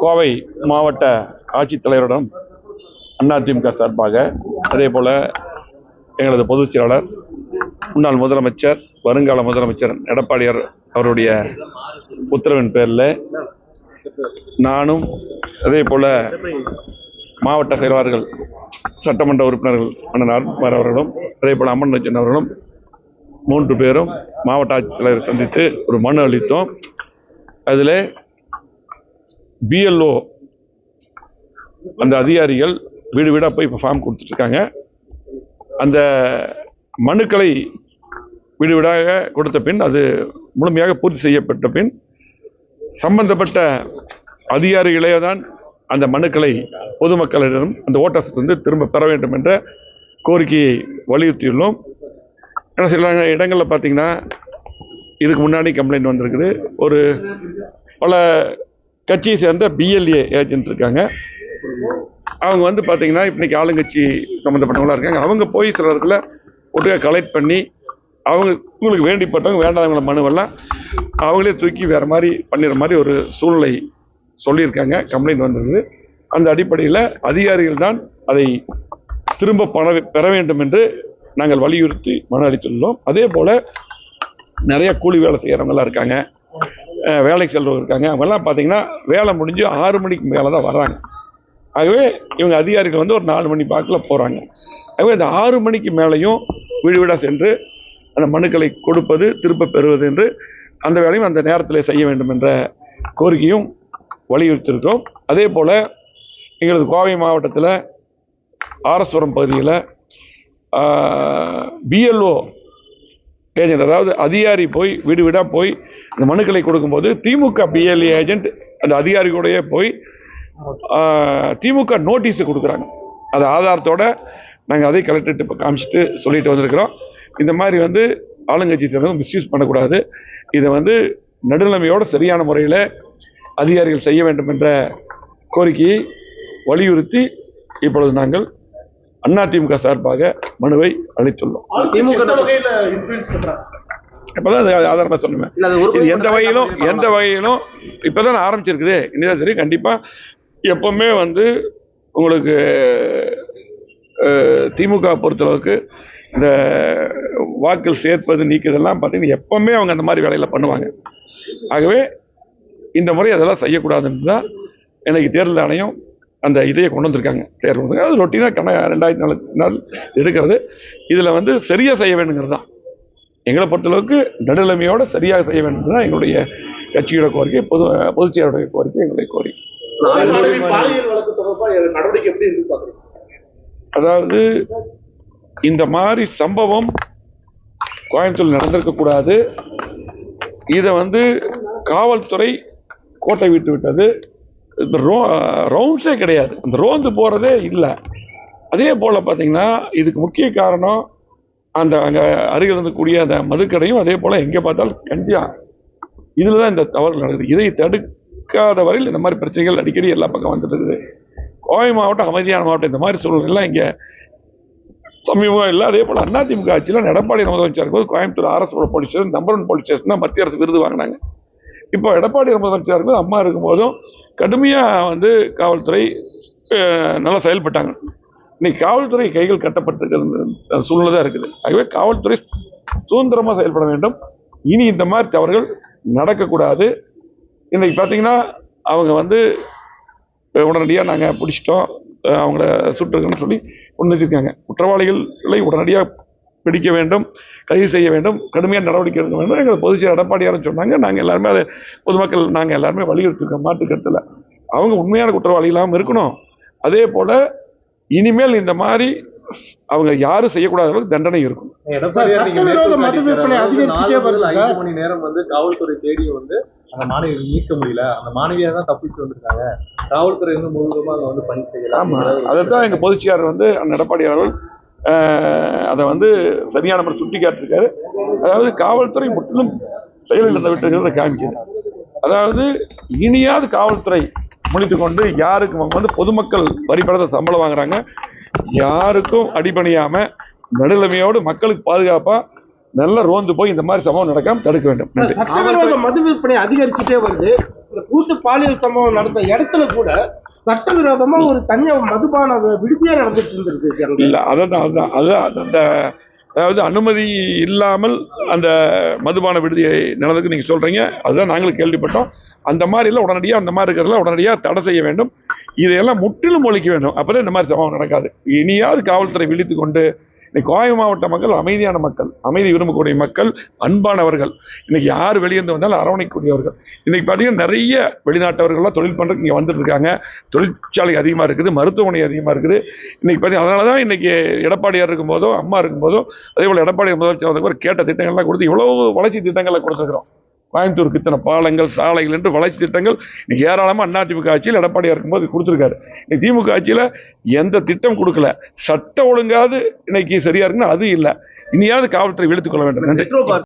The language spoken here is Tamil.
கோவை மாவட்ட ஆட்சித்தலைவரிடம் அதிமுக சார்பாக அதே போல் எங்களது பொதுச் செயலாளர் முன்னாள் முதலமைச்சர் வருங்கால முதலமைச்சர் எடப்பாடியார் அவருடைய உத்தரவின் பேரில் நானும் அதே போல் மாவட்ட செயலாளர்கள் சட்டமன்ற உறுப்பினர்கள் அண்ணன் அருண்குமார் அவர்களும் அதே போல் அம்மன் ரஞ்சன் அவர்களும் மூன்று பேரும் மாவட்ட ஆட்சித்தலைவரை சந்தித்து ஒரு மனு அளித்தோம். அதில் பிஎல்ஓ அந்த அதிகாரிகள் வீடு வீடாக போய் இப்போ ஃபார்ம் கொடுத்துட்ருக்காங்க. அந்த மனுக்களை வீடு வீடாக கொடுத்த பின் அது முழுமையாக பூர்த்தி செய்யப்பட்ட பின் சம்பந்தப்பட்ட அதிகாரிகளே தான் அந்த மனுக்களை பொதுமக்களிடம் அந்த ஓட்டர்ஸ் வந்து திரும்ப பெற வேண்டும் என்ற கோரிக்கையை வலியுறுத்தியுள்ளோம். ஏன்னா சில இடங்களில் பார்த்தீங்கன்னா இதுக்கு முன்னாடி கம்ப்ளைண்ட் வந்திருக்குது. ஒரு பல கட்சியை சேர்ந்த பிஎல்ஏ ஏஜென்ட் இருக்காங்க. அவங்க வந்து பார்த்தீங்கன்னா இன்றைக்கி ஆளுங்கட்சி சம்மந்தப்பட்டவங்களாக இருக்காங்க. அவங்க போய் சில இடத்துல ஒட்டுக்காக கலெக்ட் பண்ணி அவங்க உங்களுக்கு வேண்டிப்பட்டவங்க வேண்டாதவங்கள மனுவெல்லாம் அவங்களே தூக்கி வேறு மாதிரி பண்ணிடுற மாதிரி ஒரு சூழ்நிலை சொல்லியிருக்காங்க. கம்ப்ளைண்ட் வந்திருக்கு அந்த அடிப்படையில் அதிகாரிகள் தான் அதை திரும்ப பண பெற வேண்டும் என்று நாங்கள் வலியுறுத்தி மனு அளித்துள்ளோம். அதே போல் நிறைய கூலி வேலை செய்கிறவங்களாம் இருக்காங்க. வேலைக்கு செல்றவங்க இருக்காங்க. அவங்கெல்லாம் பார்த்தீங்கன்னா வேலை முடிஞ்சு ஆறு மணிக்கு மேலே தான் வர்றாங்க. ஆகவே இவங்க அதிகாரிகள் வந்து ஒரு நாலு மணி பார்க்கல போகிறாங்க ஆகவே இந்த ஆறு மணிக்கு மேலேயும் வீடு வீடாக சென்று அந்த மனுக்களை கொடுப்பது திரும்ப பெறுவது என்று அந்த வேலையும் அந்த நேரத்தில் செய்ய வேண்டும் என்ற கோரிக்கையும் வலியுறுத்தியிருக்கோம் அதே போல் எங்களது கோவை மாவட்டத்தில் ஆரஸ்வரம் பகுதியில் பிஎல்ஓ ஏஜென்ட் அதாவது அதிகாரி போய் வீடு வீடாக போய் அந்த மனுக்களை கொடுக்கும்போது திமுக பிஎல்ஏ ஏஜென்ட் அந்த அதிகாரிகளோடயே போய் திமுக நோட்டீஸை கொடுக்குறாங்க. அது ஆதாரத்தோட நாங்கள் அதை கலெக்டர்கிட்ட இப்போ காமிச்சிட்டு சொல்லிட்டு வந்திருக்கிறோம். இந்த மாதிரி வந்து ஆளுங்கட்சி சேர்ந்தவங்க மிஸ்யூஸ் பண்ணக்கூடாது. இதை வந்து நடுநிலைமையோட சரியான முறையில் அதிகாரிகள் செய்ய வேண்டும் என்ற கோரிக்கையை வலியுறுத்தி இப்பொழுது நாங்கள் அதிமுக சார்பாக மனுவை அளித்துள்ளோம். திமுக இப்பதான் ஆதாரமா சொன்னேன் இது எந்த வகையிலும் எந்த வகையிலும் இப்பதான் ஆரம்பிச்சிருக்குது. இனிதான் தெரியும். கண்டிப்பா எப்பவுமே வந்து உங்களுக்கு திமுக பொறுத்தளவுக்கு இந்த வாக்கள் சேர்ப்பது நீக்குதெல்லாம் பார்த்தீங்கன்னா எப்பவுமே அவங்க அந்த மாதிரி வேலையில பண்ணுவாங்க. ஆகவே இந்த முறை அதெல்லாம் செய்யக்கூடாதுன்னு தான் எனக்கு தேர்தல் ஆணையம் அந்த இதையை கொண்டு வந்திருக்காங்க. தேர்வு அது ரொட்டீனாக கண ரெண்டாயிரத்தி நாலு நாள் எடுக்கிறது. இதில் வந்து சரியாக செய்ய வேணுங்கிறது தான். எங்களை பொறுத்தளவுக்கு நடுநிலைமையோட சரியாக செய்ய வேண்டும் தான் எங்களுடைய கட்சியோட கோரிக்கை பொது பொதுச் செயலாளருடைய கோரிக்கை எங்களுடைய கோரிக்கை. அதாவது இந்த மாதிரி சம்பவம் கோயம்புத்தூர் நடந்திருக்க கூடாது. இதை வந்து காவல்துறை கோட்டை விட்டு விட்டது. இந்த ரோ ரவுண்ட்ஸே கிடையாது. அந்த ரோந்து போகிறதே இல்லை. அதே போல் பார்த்தீங்கன்னா இதுக்கு முக்கிய காரணம் அந்த அங்கே அருகில் இருந்தக்கூடிய அந்த மதுக்கடையும் அதே போல் எங்கே பார்த்தாலும் கஞ்சியா. இதில் தான் இந்த தவறு நடக்குது. இதை தடுக்காத வரையில் இந்த மாதிரி பிரச்சனைகள் அடிக்கடி எல்லா பக்கம் வந்துட்டு இருக்குது. கோவை மாவட்டம் அமைதியான மாவட்டம் இந்த மாதிரி சூழ்நிலைலாம் இங்கே சமீபம் இல்லை. அதே போல் அதிமுக ஆட்சியில் எடப்பாடி முதலமைச்சர் இருக்கும்போது Coimbatore RS police station number one police station தான் மத்திய அரசு விருது வாங்கினாங்க. இப்போ எடப்பாடி முதலமைச்சர் இருக்கும்போது அம்மா இருக்கும்போதும் கடுமையாக வந்து காவல்துறை நல்லா செயல்பட்டாங்க. இன்னைக்கு காவல்துறை கைகள் கட்டப்பட்டிருக்கிற சூழ்நிலை தான் இருக்குது. ஆகவே காவல்துறை சுதந்திரமாக செயல்பட வேண்டும். இனி இந்த மாதிரி தவறுகள் நடக்கக்கூடாது. இன்னைக்கு பார்த்தீங்கன்னா அவங்க வந்து உடனடியாக நாங்கள் பிடிச்சிட்டோம். அவங்கள சுட்டுருக்கோன்னு சொல்லி ஒன்று வச்சுருக்காங்க குற்றவாளிகளை உடனடியாக பிடிக்க வேண்டும் கைது செய்ய வேண்டும் கடுமையான நடவடிக்கை எடுக்க வேண்டும். எங்கள் பொதுச்செயலர் எடப்பாடியாரும் சொன்னாங்க. நாங்கள் எல்லாருமே அதை பொதுமக்கள் நாங்கள் எல்லாருமே வலியுறுத்திருக்கோம் மாற்று கருத்தில். அவங்க உண்மையான குற்றவாளிகளாகவும் இருக்கணும். அதே போல் இனிமேல் இந்த மாதிரி அவங்க யாரும் செய்யக்கூடாத அளவுக்கு தண்டனை இருக்கும். மணி நேரம் வந்து காவல்துறை தேடி வந்து அந்த மாணவியை மீட்க முடியல. அந்த மாணவியா தான் தப்பிச்சு வந்திருக்காங்க. காவல்துறை வந்து முழுவதுமா அங்க வந்து பணி செய்யல. ஆமாம் அதை தான் எங்கள் பொதுச்செயலாளர் வந்து அந்த எடப்பாடி அவர்கள் அதை வந்து சரியான முறை சுட்டி காட்டிருக்காரு அதாவது காவல்துறை முற்றிலும் செயலிழந்த விட்டுங்கிறத காமிக்குது. அதாவது இனியாவது காவல்துறை முழித்து கொண்டு யாருக்கு அவங்க வந்து பொதுமக்கள் வரிபடத்தை சம்பளம் வாங்குறாங்க. யாருக்கும் அடிபணியாம நடுநிலைமையோடு மக்களுக்கு பாதுகாப்பா நல்ல ரோந்து போய் இந்த மாதிரி சம்பவம் நடக்காம தடுக்க வேண்டும். மது விற்பனை அதிகரிச்சுட்டே வருது. இந்த கூட்டு பாலியல் சம்பவம் நடந்த இடத்துல கூட சட்டவிரோதமா ஒரு தனியா மதுபான விடுதியா நடந்துட்டு இருந்திருக்கு. இல்லை அதான் அதுதான் அதுதான் அந்த அதாவது அனுமதி இல்லாமல் அந்த மதுபான விடுதியை நடந்ததுக்கு நீங்கள் சொல்கிறீங்க அதுதான் நாங்களும் கேள்விப்பட்டோம். அந்த மாதிரிலாம் உடனடியாக அந்த மாதிரி இருக்கிறதுல உடனடியாக தடை செய்ய வேண்டும். இதையெல்லாம் முற்றிலும் ஒழிக்க வேண்டும். அப்போ தான் இந்த மாதிரி சம்பவம் நடக்காது. இனியாவது காவல்துறை விழித்து கொண்டு இன்னைக்கு கோவை மாவட்ட மக்கள் அமைதியான மக்கள் அமைதி விரும்பக்கூடிய மக்கள் அன்பானவர்கள். இன்னைக்கு யார் வெளியேந்து வந்தாலும் அரவணைக்கூடியவர்கள். இன்னைக்கு பார்த்தீங்கன்னா நிறைய வெளிநாட்டவர்கள்லாம் தொழில் பண்ணுறதுக்கு இங்கே வந்துட்டு இருக்காங்க. தொழிற்சாலை அதிகமாக இருக்குது மருத்துவமனை அதிகமாக இருக்குது. இன்னைக்கு பார்த்தீங்கன்னா அதனால தான் இன்னைக்கு எடப்பாடியார் இருக்கும்போதோ அம்மா இருக்கும்போதோ அதே போல் எடப்பாடி முதலமைச்சர் கேட்ட திட்டங்கள்லாம் கொடுத்து இவ்வளவு வளர்ச்சி திட்டங்களை கொடுத்துருக்குறோம். கோயம்புத்தூருக்கு இத்தனை பாலங்கள் சாலைகள் என்று வளர்ச்சி திட்டங்கள் இன்னைக்கு ஏராளமாக அதிமுக ஆட்சியில் எடப்பாடியாக இருக்கும்போது கொடுத்துருக்காரு. இன்னைக்கு திமுக ஆட்சியில் எந்த திட்டம் கொடுக்கல. சட்டம் ஒழுங்காவது இன்னைக்கு சரியா இருக்குன்னா அது இல்லை. இனியாவது காவல்துறை விழுத்துக் கொள்ள வேண்டும். நன்றி.